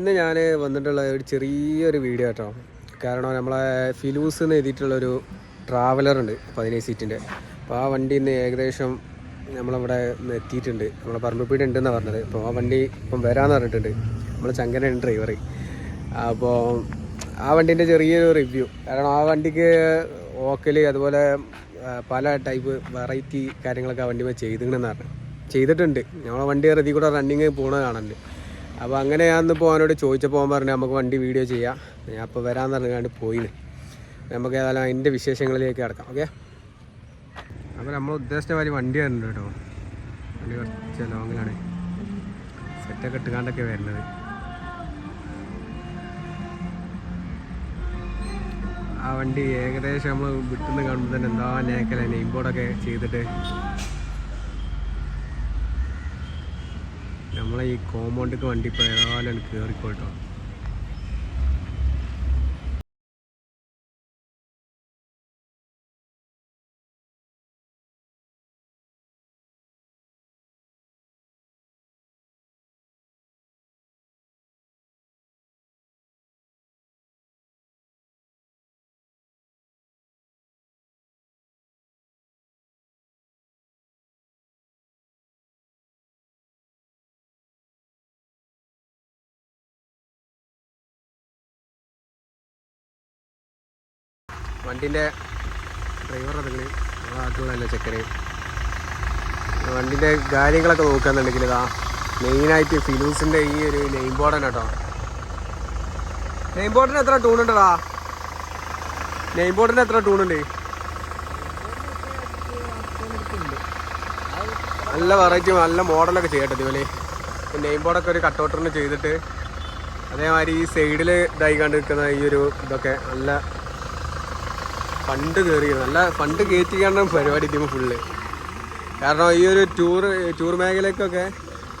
ഇന്ന് ഞാൻ വന്നിട്ടുള്ള ഒരു ചെറിയൊരു വീഡിയോ കേട്ടോ കാരണം നമ്മളെ ഫിലൂസ് എന്ന് എഴുതിയിട്ടുള്ളൊരു ട്രാവലറുണ്ട് പതിനേഴ് സീറ്റിന്റെ അപ്പോൾ ആ വണ്ടി ഇന്ന് ഏകദേശം നമ്മളിവിടെ എത്തിയിട്ടുണ്ട്. നമ്മളെ പറമ്പപ്പീട് ഉണ്ടെന്നാണ് പറഞ്ഞത്. അപ്പോൾ ആ വണ്ടി ഇപ്പം വരാമെന്ന് പറഞ്ഞിട്ടുണ്ട്. നമ്മൾ ചങ്കനാണ് ഡ്രൈവർ അപ്പോൾ ആ വണ്ടീന്റെ ചെറിയൊരു റിവ്യൂ കാരണം ആ വണ്ടിക്ക് ഓക്കൽ അതുപോലെ പല ടൈപ്പ് വെറൈറ്റി കാര്യങ്ങളൊക്കെ ആ വണ്ടി ചെയ്തിട്ടുണ്ടെന്ന് പറഞ്ഞു ചെയ്തിട്ടുണ്ട്. നമ്മളെ വണ്ടി റെഡി കൂടെ റണ്ണിങ് പോണ കാണുന്നുണ്ട് അപ്പോൾ അങ്ങനെ ഞാൻ ഇന്ന് അവനോട് ചോദിച്ചപ്പോൾ അവൻ പറഞ്ഞു നമുക്ക് വണ്ടി വീഡിയോ ചെയ്യാം. ഞാൻ അപ്പോൾ വരാമെന്ന് പറഞ്ഞാണ്ട് പോയിന്. നമുക്ക് ഏതായാലും അതിന്റെ വിശേഷങ്ങളിലേക്ക് കിടക്കാം ഓക്കെ അപ്പോൾ നമ്മൾ ഉദ്ദേശിച്ച മാതിരി വണ്ടി വരുന്നുണ്ട് കേട്ടോ. വണ്ടി കുറച്ച് ലോങ്ങിലാണ്. സെറ്റൊക്കെ ഇട്ടുകാണ്ടൊക്കെ വരുന്നത്. ആ വണ്ടി ഏകദേശം നമ്മൾ വിട്ടുന്ന കാണുമ്പോൾ തന്നെ എന്താ നേക്കല നെയിം ചെയ്തിട്ട് നമ്മളെ ഈ കോമ്പൗണ്ടിക്ക് വണ്ടി ഇപ്പോൾ ഏതായാലും കയറിക്കോട്ടോ വണ്ടിന്റെ ഡ്രൈവർ അതെങ്കിൽ ആട്ടുള്ള ചെക്കന്? വണ്ടിന്റെ കാര്യങ്ങളൊക്കെ നോക്കുകയെന്നുണ്ടെങ്കിൽ ഇതാ മെയിനായിട്ട് ഫിലൂസിന്റെ ഈ ഒരു നെയിം ബോർഡാണ് കേട്ടോ. നെയിം ബോർഡിന് എത്ര ടൂൺ ഉണ്ടടാ നെയിം ബോർഡിന് എത്ര ടൂൺ ഉണ്ട്? നല്ല വെറൈറ്റി നല്ല മോഡലൊക്കെ ചെയ്യട്ടെ ഇതുപോലെ നെയിം ബോർഡൊക്കെ ഒരു കട്ടൗട്ടറിന് ചെയ്തിട്ട് അതേമാതിരി ഈ സൈഡിൽ ഇതായി കണ്ടിരിക്കുന്ന ഈ ഒരു ഇതൊക്കെ നല്ല ഫണ്ട് കയറി നല്ല ഫണ്ട് കയറ്റിക്കാണ് പരിപാടി ഇതിന് ഫുള്ള് കാരണം ഈ ഒരു ടൂർ ടൂർ മേഖലയ്ക്കൊക്കെ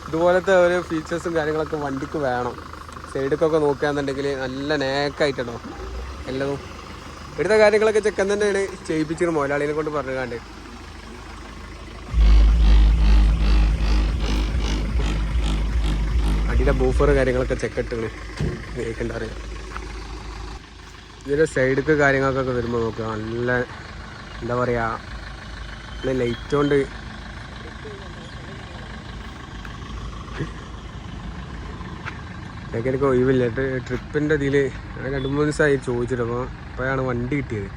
ഇതുപോലത്തെ ഒരു ഫീച്ചേഴ്സും കാര്യങ്ങളൊക്കെ വണ്ടിക്ക് വേണം. സൈഡിക്കൊക്കെ നോക്കുകയാണെന്നുണ്ടെങ്കിൽ നല്ല നേക്കായിട്ടോ എല്ലതും. ഇവിടുത്തെ കാര്യങ്ങളൊക്കെ ചെക്കൻ തന്നെയാണ് ചെയ്യിപ്പിച്ചിരുന്നു മുതലാളിനെ കൊണ്ട് പറഞ്ഞുകാണ്ട് വണ്ടിയുടെ ബൂഫർ കാര്യങ്ങളൊക്കെ ചെക്കിട്ടാണ് കേൾക്കണ്ട അറിയാം ഇതിന്റെ സൈഡിലേക്ക് കാര്യങ്ങൾക്കൊക്കെ വരുമ്പോൾ നോക്കുക നല്ല എന്താ പറയുക നല്ല ലൈറ്റ് കൊണ്ട് ഇതൊക്കെ എനിക്ക് ഒഴിവില്ല ട്രിപ്പിന്റെ ഇതിൽ രണ്ട് മൂന്ന് ദിവസമായി ചോദിച്ചിട്ട് അപ്പോൾ അപ്പോഴാണ് വണ്ടി കിട്ടിയത്.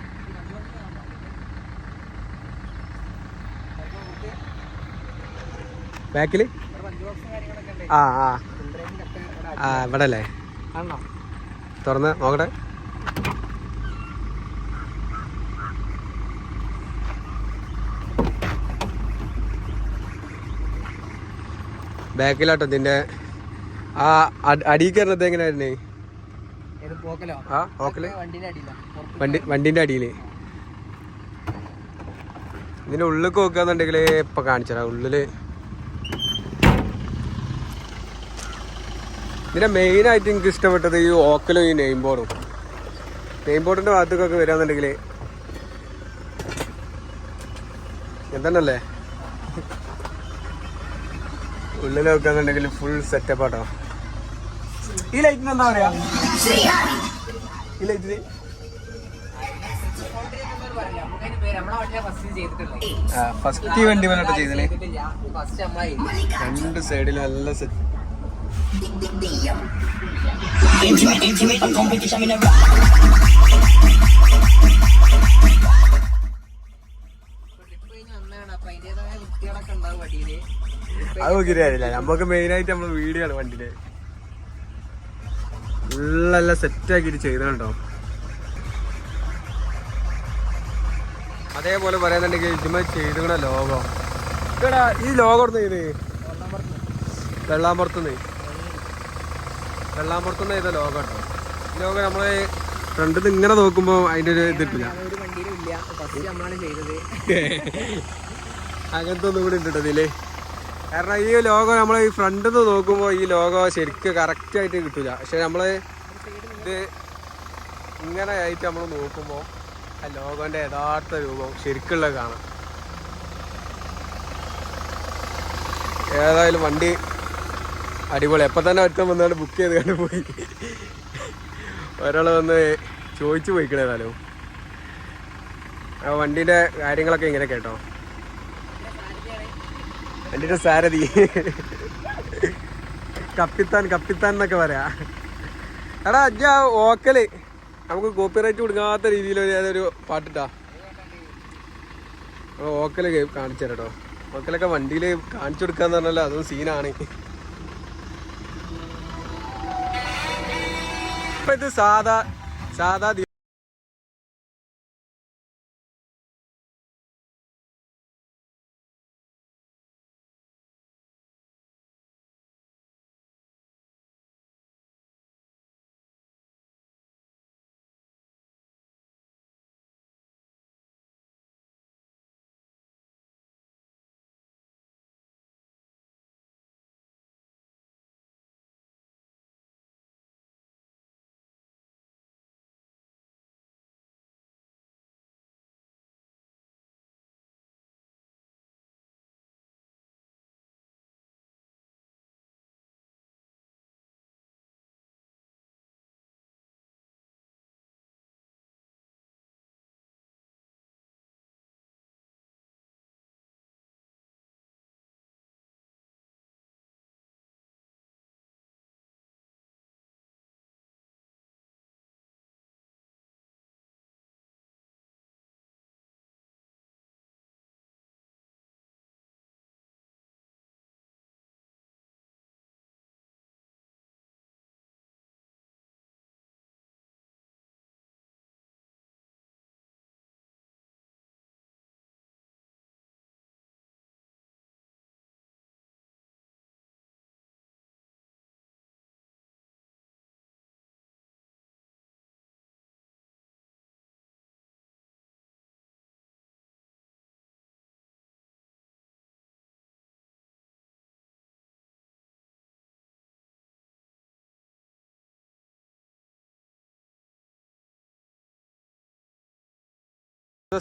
ബാക്കിൽ ആ ആ. ആ ഇവിടെ അല്ലേ തുറന്ന് നോക്കട്ടെ. ബാക്കിലാട്ടോ ഇതിന്റെ ആ അടി കയറുന്നത് എങ്ങനെയായിരുന്നു? ആ ഓക്കൽ അടിയിൽ. വണ്ടി വണ്ടിന്റെ അടിയിൽ ഇതിന്റെ ഉള്ളിൽ നോക്കുകയെന്നുണ്ടെങ്കിൽ ഇപ്പൊ കാണിച്ചതാ ഉള്ളിൽ. ഇതിന്റെ മെയിൻ ആയിട്ട് എനിക്ക് ഇഷ്ടപ്പെട്ടത് ഈ ഓക്കലും ഈ നെയിം ബോർഡും. നെയിം ബോർഡിന്റെ ഭാഗത്തേക്കൊക്കെ വരാന്നുണ്ടെങ്കിൽ എന്താണല്ലേ ഉള്ളിൽ നോക്കാന്നുണ്ടെങ്കിൽ ഫുൾ സെറ്റപ്പ് ആട്ടോ. ഈ ലൈറ്റിന് എന്താ പറയാ? ഈ ലൈറ്റിന് ഫസ്റ്റ് വണ്ടി വന്നിട്ട് ചെയ്തേ ഫസ്റ്റ് നമ്മളെ രണ്ട് സൈഡിൽ നല്ല സെറ്റ് ട്രിപ്പ് അത് നോക്കിയിട്ട് കാര്യമില്ല. നമുക്ക് മെയിനായിട്ട് നമ്മൾ വീഡിയോ ആണ് വണ്ടിയുടെ ഫുള്ളെല്ലാം സെറ്റ് ആക്കിയിട്ട് ചെയ്തോ അതേപോലെ പറയാന്നുണ്ടെങ്കിൽ ഇതുമ ചെയ്തുകൂടെ ലോഗോ ഇടാ ഈ ലോഗോ ഇടുന്ന ഇത് വെള്ളാമ്പുറത്തുനിന്ന് വെള്ളാമ്പുറത്തുനിന്ന് ചെയ്ത ലോകം കേട്ടോ. ഈ ലോഗോ നമ്മൾ ഫ്രണ്ടിൽ ഇങ്ങനെ നോക്കുമ്പോൾ അതിന്റെ ഒരു ഇതിട്ടില്ല. വണ്ടിയിലും അങ്ങനത്തെ ഒന്നും കൂടി ഉണ്ട് ഇതിൽ കാരണം ഈ ലോഗോ നമ്മൾ ഈ ഫ്രണ്ടിൽ നിന്ന് നോക്കുമ്പോൾ ഈ ലോഗോ ശരിക്കും കറക്റ്റ് ആയിട്ട് കിട്ടില്ല പക്ഷെ നമ്മൾ ഇത് ഇങ്ങനെ ആയിട്ട് നമ്മൾ നോക്കുമ്പോൾ ആ ലോഗോന്റെ യഥാർത്ഥ രൂപം ശരിക്കുള്ള കാണാം. ഏതായാലും വണ്ടി അടിപൊളി. എപ്പോൾ തന്നെ ഒറ്റ വന്നാണ് ബുക്ക് ചെയ്ത് കണ്ട് പോയി. ഒരാൾ വന്ന് ചോദിച്ചു പോയിക്കണേതാലോ ആ വണ്ടീന്റെ കാര്യങ്ങളൊക്കെ ഇങ്ങനെ കേട്ടോ. വണ്ടിയുടെ സാരഥി. കപ്പിത്താൻ കപ്പിത്താൻ എന്നൊക്കെ പറയാ. എടാ അജ്ജ ഓക്കൽ. നമുക്ക് കോപ്പിറൈറ്റ് കൊടുക്കാത്ത രീതിയിൽ ഒരു പാട്ടിട്ടാ? ഓക്കൽ കാണിച്ചു തരാം കേട്ടോ ഓക്കലൊക്കെ വണ്ടിയിൽ കാണിച്ചു കൊടുക്കാന്ന് പറഞ്ഞല്ലോ അതും സീനാണ് ഇപ്പൊ ഇത് സാധാ സാധാ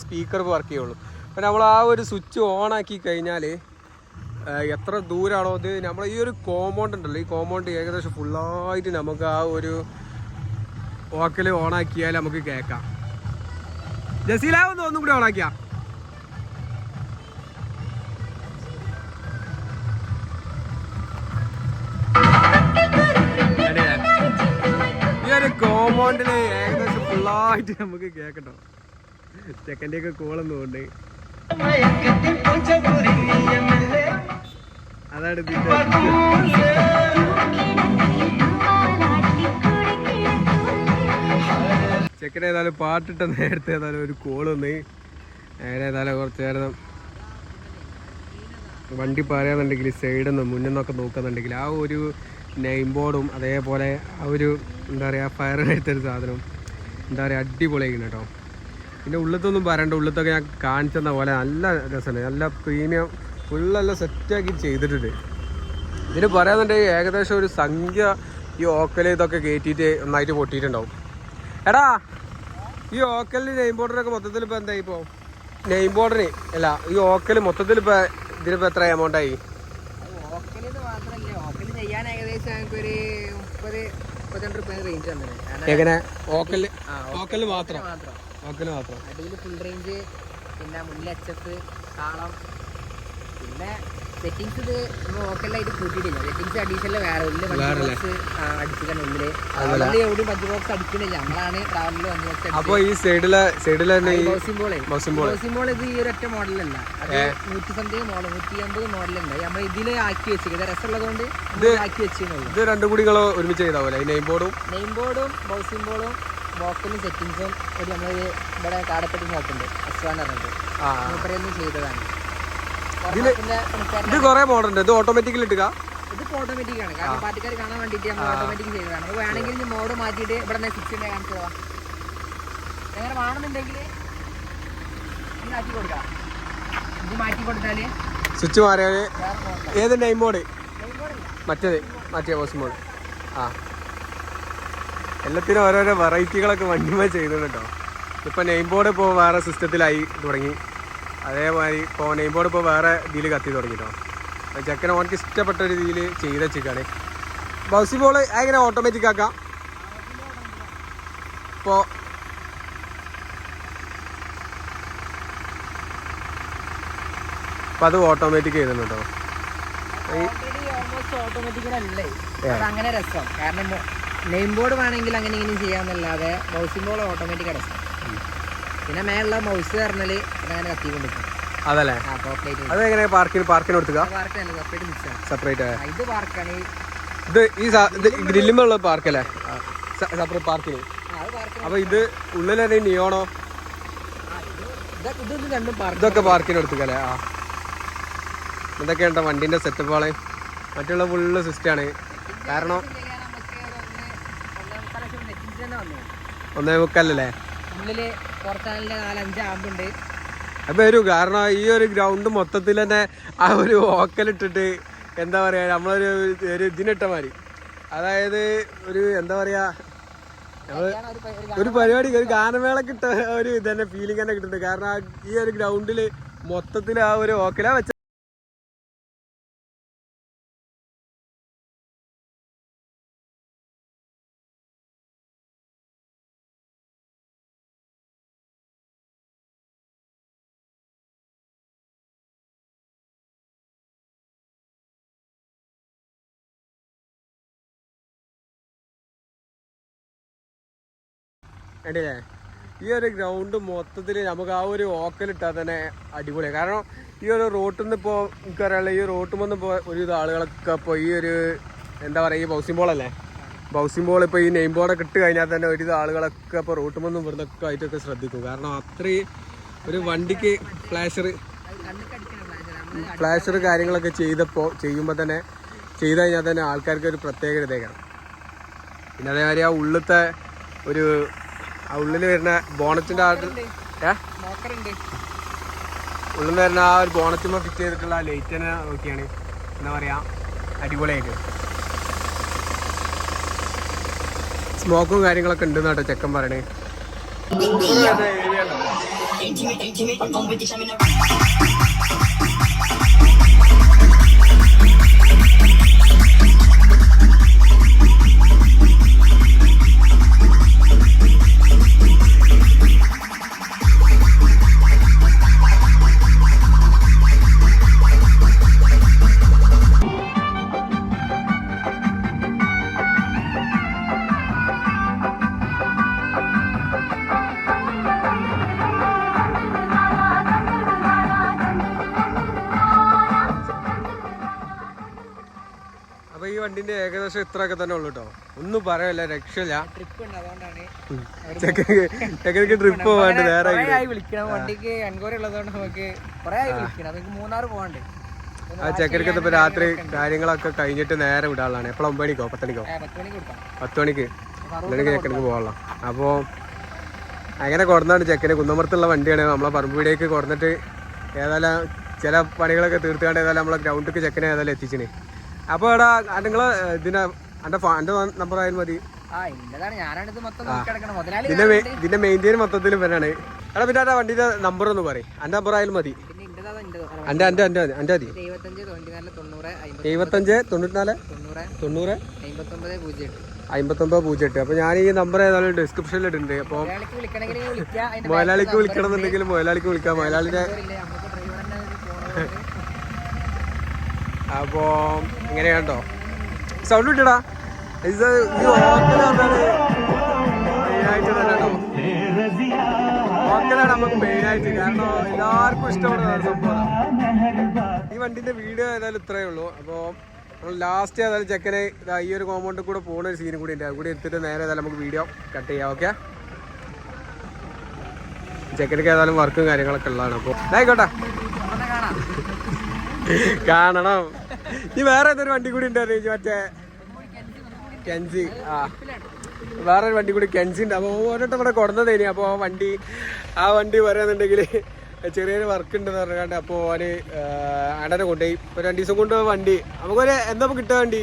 സ്പീക്കർ വർക്ക് ചെയ്യുള്ളൂ അപ്പോൾ നമ്മൾ ആ ഒരു സ്വിച്ച് ഓൺ ആക്കി കഴിഞ്ഞാൽ എത്ര ദൂരമാണോ അത് നമ്മൾ ഈ ഒരു കോമ്പൗണ്ട് ഉണ്ടല്ലോ. ഈ കോമ്പൗണ്ട് ഏകദേശം ഫുള്ളായിട്ട് നമുക്ക് ആ ഒരു ഓക്കൽ ഓൺ ആക്കിയാൽ നമുക്ക് കേൾക്കാം. ജസീലാവുന്ന ഒന്നും കൂടി ഓൺ ആക്കിയാ ഈ ഒരു കോമ്പൗണ്ടിൽ ഏകദേശം ഫുള്ളായിട്ട് നമുക്ക് കേൾക്കട്ടോ. ചെക്കന്റെ ഒക്കെ കോളൊന്നും ഉണ്ട് അതാണ് ചെക്കൻ ഏതായാലും പാട്ടിട്ട നേരത്തെ ഏതായാലും ഒരു വന്ന്. നേരെ ഏതായാലും കുറച്ച് നേരം വണ്ടി പറയാന്നുണ്ടെങ്കിൽ സൈഡിൽ നിന്ന് മുന്നിൽ നിന്നൊക്കെ നോക്കുന്നുണ്ടെങ്കിൽ ആ ഒരു നെയിം ബോർഡും അതേപോലെ ആ ഒരു എന്താ പറയുക ഫയർ എടുത്തൊരു സാധനം എന്താ പറയുക അടിപൊളിയായിരുന്നു കേട്ടോ. പിന്നെ ഉള്ളത്തൊന്നും പറയണ്ട. ഉള്ളത്തൊക്കെ ഞാൻ കാണിച്ചെന്ന പോലെ നല്ല രസമാണ് നല്ല പ്രീമിയം ഫുള്ളെല്ലാം സെറ്റാക്കി ചെയ്തിട്ടുണ്ട്. ഇതിന് പറയാന്നുണ്ടെങ്കിൽ ഏകദേശം ഒരു സംഖ്യ ഈ ഓക്കൽ ഇതൊക്കെ കയറ്റിയിട്ട് നന്നായിട്ട് പൊട്ടിയിട്ടുണ്ടാവും. എടാ ഈ ഓക്കലിന് നെയിം ബോർഡറൊക്കെ മൊത്തത്തിൽ ഇപ്പോൾ എന്തായി ഇപ്പോൾ നെയിം ബോർഡറിന് അല്ല ഈ ഓക്കൽ മൊത്തത്തിൽ ഇപ്പോൾ ഇതിനിപ്പോൾ എത്ര റേഞ്ച് വന്നത് എങ്ങനെ? ഓക്കൽ ഓക്കൽ ഓക്കൽ മാത്രം. ഓക്കൽ മാത്രം. അടിയിൽ ഫുൾ റേഞ്ച് പിന്നെ മുന്നിൽ കാളം താളം. പിന്നെ സെറ്റിങ്സ് ഇത് നമ്മൾ ഓക്കെല്ലായിട്ട് കൂട്ടിയിട്ടില്ല സെറ്റിങ്സ് അഡീഷണൽ വേറെ ഉള്ളിൽ പഞ്ച്? ബോക്സ് അടിച്ചിട്ടാണ് ഉള്ളിൽ. അതുകൊണ്ട് എവിടെയും പഞ്ച് ബോക്സ് അടിക്കണില്ല. നമ്മളാണ് ട്രാവലിൽ പഞ്ച് ബോക്സ് അപ്പോൾ ഈ സൈഡിലെ സൈഡിലെ ബോസിംബോളെ ബോസിംബോൾ ഇത് ഈ ഒരൊറ്റ മോഡലല്ല അത് നൂറ്റി സംതിങ് മോഡൽ നൂറ്റി അമ്പത് മോഡലുണ്ട് നമ്മൾ ഇതിൽ ആക്കി വെച്ചിരിക്കുന്നത് രസമുള്ളതുകൊണ്ട് നമ്മൾ ആക്കി വെച്ചിരുന്നുള്ളൂ ഇത് രണ്ടും കൂടി നിങ്ങൾ ഒരുമിച്ച് ചെയ്താവല്ലേ നെയിം ബോർഡും നെയിം ബോർഡും ബോസിംബോളും വോക്കലും സെറ്റിങ്സും ഒരു നമ്മൾ ഇവിടെ കാടപ്പെട്ടി നോക്കുന്നുണ്ട് അസ്വാൻ പറഞ്ഞിട്ട്. മൂപ്പരൊന്നും ചെയ്തതാണ്. ഇത് പിന്നെ മോഡൽ കുറേ മോഡലുണ്ട്. ഇത് ഓട്ടോമാറ്റിക്കലി ഇട്ടുക ഇത് ഓട്ടോമാറ്റിക് ആണ്. കാരണം പാർട്ടിക്കാർ കാണാൻ വേണ്ടിയിട്ട് നമ്മൾ ഓട്ടോമാറ്റിക് ചെയ്തതാണ്. അപ്പോൾ വേണമെങ്കിൽ മോഡ് മാറ്റിയിട്ട് ഇവിടെ നിന്ന് ഉണ്ട് കാണിച്ചു തരാം. എങ്ങനെ വേണമെന്നുണ്ടെങ്കിൽ മാറ്റി കൊടുക്കാം. ഇത് മാറ്റി സ്വിച്ച് മാറിയാൽ ഏത് നെയിം മോഡ് മറ്റേത്. മറ്റേ ബോസ് മോഡ് ആ. എല്ലാത്തിനും ഓരോരോ വെറൈറ്റികളൊക്കെ വണ്ടിമേ ചെയ്യുന്നുണ്ട് കേട്ടോ. ഇപ്പോൾ നെയിം ബോർഡ് ഇപ്പോൾ വേറെ സിസ്റ്റത്തിലായി തുടങ്ങി. അതേമാതിരി ഇപ്പോൾ നെയിം ബോർഡ് ഇപ്പോൾ വേറെ ഇതിൽ കത്തി തുടങ്ങി കേട്ടോ ചെക്കൻ ഓനക്ക് ഇഷ്ടപ്പെട്ട ഒരു രീതിയിൽ ചെയ്ത് വെച്ചിരിക്കുകയാണ് ബൗസി ബോൾ എങ്ങനെ ഓട്ടോമാറ്റിക് ആക്കാം? ഇപ്പോൾ അപ്പം അത് ഓട്ടോമാറ്റിക് ചെയ്യുന്നുണ്ട് ഓട്ടോമാറ്റിക്കലല്ലേ അങ്ങനെ രസം. കാരണം നെയിം ബോർഡ് വേണമെങ്കിൽ അങ്ങനെ ഇങ്ങനെ ചെയ്യാമെന്നല്ലാതെ മൗസിംഗ് ബോൾ ഓട്ടോമാറ്റിക് അടച്ചു. പിന്നെ മേലുള്ള മൗസ് പറഞ്ഞാൽ അതങ്ങനെ കത്തിക്കൊണ്ടിരിക്കും അതല്ലേ? അതെങ്ങനെ എങ്ങനെ പാർക്കിന് പാർക്കിന് കൊടുത്തുക? സെപ്പറേറ്റ് ഇത് പാർക്കാണ് ഇത് ഈ ഗ്രില്ലുമുള്ള പാർക്കല്ലേ സെപ്പറേറ്റ് പാർക്കിന് അപ്പോൾ ഇത് ഉള്ളിലെ നിയോണോ ഇതൊക്കെ പാർക്കിന് എടുത്തുക്കല്ലേ ആ. ഇതൊക്കെ ഉണ്ടോ വണ്ടിന്റെ സെറ്റപ്പുകളെ മറ്റുള്ള ഫുള്ള് സിസ്റ്റാണ് കാരണം ഒന്നേ മുക്കല്ലേ ഉള്ളിൽ വരൂ നാലഞ്ച് ആമ്പുണ്ട്. അത് വരും കാരണം ഈ ഒരു ഗ്രൗണ്ട് മൊത്തത്തിൽ തന്നെ ആ ഒരു ഓക്കലിട്ടിട്ട് എന്താ പറയുക നമ്മളൊരു ഒരു ഇതിനിട്ട മാതിരി. അതായത് ഒരു എന്താ പറയുക ഇതാണ് ഒരു പരിപാടി ഒരു ഗാനമേള കിട്ട ഒരു ഇത് തന്നെ ഫീലിംഗ് തന്നെ കിട്ടുന്നുണ്ട്. കാരണം ഈ ഒരു ഗ്രൗണ്ടിൽ മൊത്തത്തിൽ ആ ഒരു ഓക്കലാ വെച്ച കണ്ടില്ലേ ഈ ഒരു ഗ്രൗണ്ട് മൊത്തത്തിൽ നമുക്ക് ആ ഒരു ഓക്കലിട്ടാൽ തന്നെ അടിപൊളിയാണ് കാരണം ഈ ഒരു റോട്ടിൽ നിന്ന് ഇപ്പോൾ എനിക്കറിയാനുള്ള ഈ റോട്ടിൽ നിന്ന് ഇപ്പോൾ ഒരുവിധ ആളുകളൊക്കെ ഇപ്പോൾ ഈ ഒരു എന്താ പറയുക ഈ ബൗസിംഗ് ബോളല്ലേ ബൗസിംഗ് ബോൾ ഇപ്പോൾ ഈ നെയിം ബോർഡൊക്കെ ഇട്ട് കഴിഞ്ഞാൽ തന്നെ ഒരുവിധ ആളുകളൊക്കെ ഇപ്പോൾ റോട്ടിൽ നിന്നും ഇവിടുന്നൊക്കെ ആയിട്ടൊക്കെ ശ്രദ്ധിക്കും. കാരണം അത്രയും ഒരു വണ്ടിക്ക് ഫ്ലാഷർ ഫ്ലാഷർ കാര്യങ്ങളൊക്കെ ചെയ്തപ്പോൾ ചെയ്യുമ്പോൾ തന്നെ ചെയ്ത് കഴിഞ്ഞാൽ തന്നെ ആൾക്കാർക്ക് ഒരു പ്രത്യേക ഇതേക്കണം പിന്നെ അതേമാതിരി ആ ഉള്ളത്തെ ഒരു ആ ഉള്ളിൽ വരുന്ന ബോണറ്റിന്റെ ആ ഉണ്ട്. ഏ? ഉള്ളിൽ നിന്ന് വരുന്ന ആ ഒരു ബോണറ്റുമ്പോൾ ഫിറ്റ് ചെയ്തിട്ടുള്ള ആ ലൈറ്റ് തന്നെ നോക്കിയാണ്. എന്താ പറയാ? അടിപൊളിയായിട്ട്. സ്മോക്കും കാര്യങ്ങളൊക്കെ ഉണ്ട് കേട്ടോ ചെക്കൻ പറയണേ. അപ്പൊ ഏകദേശം ഇത്രയൊക്കെ തന്നെ ഉള്ളു കേട്ടോ ഒന്നും പറയല്ല രക്ഷയില്ല. ചെക്കനക്ക് ട്രിപ്പ് പോകാണ്ട് നേരെ വണ്ടിക്ക് ഉള്ളതുകൊണ്ട് നമുക്ക് കുറെ ആയി വിളിക്കണം. നമുക്ക് മൂന്നാർ പോകണ്ട് ആ ചെക്കനക്ക് ഇപ്പൊ രാത്രി കാര്യങ്ങളൊക്കെ കഴിഞ്ഞിട്ട് നേരെ വിടാനുള്ളതാണ് എപ്പോഴും ഒമ്പത് മണിക്കോ പത്ത് മണിക്കോ പത്ത് മണിക്ക് എന്നിട്ട് ചെക്കനക്ക് പോകാനുള്ള അപ്പോൾ അങ്ങനെ കൊടുന്നാണ് ചെക്കന്. കുന്നമർത്തുള്ള വണ്ടിയാണ്. നമ്മളെ പറമ്പുവിടേക്ക് കൊടുന്നിട്ട് ഏതായാലും ചില പണികളൊക്കെ തീർത്തുകൊണ്ട് ഏതായാലും നമ്മളെ ഗ്രൗണ്ടിലേക്ക് ചെക്കനെ ഏതായാലും എത്തിച്ചിന്. അപ്പോൾ എടാ നിങ്ങൾ ഇതിനെ എന്റെ എന്റെ നമ്പർ ആയാലും മതി. ഇതിന്റെ മെയിന്റെയിൻ മൊത്തത്തിൽ ഇവനാണ്. എടാ പിന്നെ വണ്ടിന്റെ നമ്പർ ഒന്ന് പറയും. നമ്പർ ആയാലും മതി. എഴുപത്തഞ്ച് തൊണ്ണൂറ്റിനാല് തൊണ്ണൂറ് അമ്പത്തൊമ്പത് പൂജ്യം എട്ട്. അപ്പോൾ ഞാൻ ഈ നമ്പർ ഏതായാലും ഡിസ്ക്രിപ്ഷനിൽ ഇടുന്നുണ്ട്. അപ്പോൾ മുതലാളിക്ക് വിളിക്കണമെന്നുണ്ടെങ്കിൽ മുതലാളിക്ക് വിളിക്കാം. മുതലാളിന്റെ അപ്പോ ഇങ്ങനെയാണ് സൗണ്ട് കിട്ടടാ ഇത് ഈ മെയിനായിട്ട് കേട്ടോ ഓക്കലാണ് നമുക്ക് മെയിനായിട്ട് കാരണം എല്ലാവർക്കും ഇഷ്ടപ്പെടുന്ന സംഭവം ഈ വണ്ടിന്റെ വീഡിയോ ഏതായാലും ഇത്രയേ ഉള്ളൂ. അപ്പോൾ നമ്മൾ ലാസ്റ്റ് ഏതായാലും ചെക്കനെ ഇതാ ഈ ഒരു കോമ്പൗണ്ടിൽ കൂടെ പോകുന്ന ഒരു സീനും കൂടി ഉണ്ട്. അത് കൂടി എടുത്തിട്ട് നേരെ ഏതായാലും നമുക്ക് വീഡിയോ കട്ട് ചെയ്യാം. ഓക്കെ ചെക്കനക്ക് ഏതായാലും വർക്കും കാര്യങ്ങളൊക്കെ ഉള്ളതാണ്. അപ്പോൾ ആയിക്കോട്ടെ. കാണണം. ഈ വേറെ ഏതൊരു വണ്ടി കൂടി ഉണ്ടായിരുന്നു മറ്റേ കെൻസി. ആ. വേറെ ഒരു വണ്ടി കൂടി കെൻസി ഉണ്ട് അപ്പോൾ ഓരോട്ട് ഇവിടെ കൊടുന്നതേനി അപ്പോൾ ആ വണ്ടി ആ വണ്ടി പറയുന്നുണ്ടെങ്കിൽ ചെറിയൊരു വർക്ക് ഉണ്ടെന്ന് പറഞ്ഞാണ്ട് അപ്പോൾ ഓന് അടനെ കൊണ്ടുപോയി. ഒരു രണ്ട് ദിവസം കൊണ്ട് വണ്ടി. നമുക്കൊരു എന്താ കിട്ടുക വണ്ടി?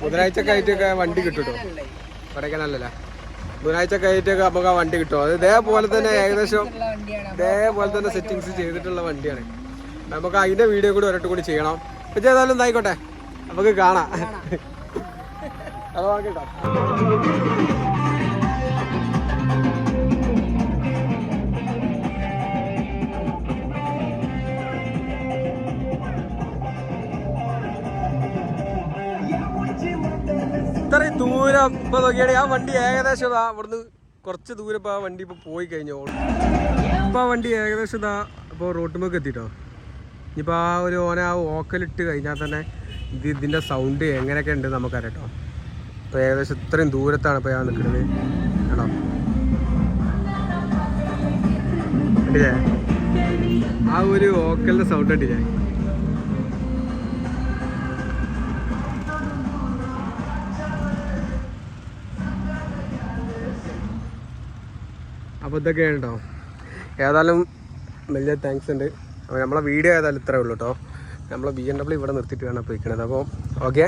ബുധനാഴ്ച ആയിട്ടൊക്കെ വണ്ടി കിട്ടും? കൊടൈക്കനാലല്ല ബുധനാഴ്ച ആയിട്ടൊക്കെ നമുക്ക് ആ വണ്ടി കിട്ടും. അത് ഇതേപോലെ തന്നെ ഏകദേശം ഇതേപോലെ തന്നെ സെറ്റിങ്സ് ചെയ്തിട്ടുള്ള വണ്ടിയാണ്. നമുക്ക് അതിന്റെ വീഡിയോ കൂടി ഒരട്ട് കൂടി ചെയ്യണം. പക്ഷേ ഏതായാലും എന്തായിക്കോട്ടെ നമുക്ക് കാണാം. ഇത്രയും ദൂരം ഇപ്പൊ നോക്കിയാണ് ആ വണ്ടി ഏകദേശം ഇതാ ഇവിടുന്ന് കുറച്ച് ദൂരം ഇപ്പൊ ആ വണ്ടി ഇപ്പൊ പോയി കഴിഞ്ഞു ഇപ്പൊ ആ വണ്ടി ഏകദേശം ഇതാ ഇപ്പൊ റോട്ടുമ്പൊക്കെ എത്തിട്ടോ? ഇനിയിപ്പോൾ ആ ഒരു ഓന ആ ഓക്കലിട്ട് കഴിഞ്ഞാൽ തന്നെ ഇത് ഇതിന്റെ സൗണ്ട് എങ്ങനെയൊക്കെ ഉണ്ട് നമുക്കറിയാം കേട്ടോ ഇപ്പോൾ ഏകദേശം ഇത്രയും ദൂരത്താണ് ഇപ്പോൾ ഞാൻ നിൽക്കുന്നത്. കണ്ടില്ലേ? ആ ഒരു ഓക്കലിന്റെ സൗണ്ട് കണ്ടില്ലേ? അപ്പോൾ ഇതൊക്കെയാണ് കേട്ടോ ഏതായാലും വലിയ താങ്ക്സ് ഉണ്ട്. അപ്പോൾ നമ്മളെ വീഡിയോ ഏതായാലും ഇത്രേ ഉള്ളൂ കേട്ടോ നമ്മൾ ബി എം ഡബ്ല്യൂ ഇവിടെ നിർത്തിയിട്ട് വേണം പോയിക്കണത്. അപ്പോൾ ഓക്കെ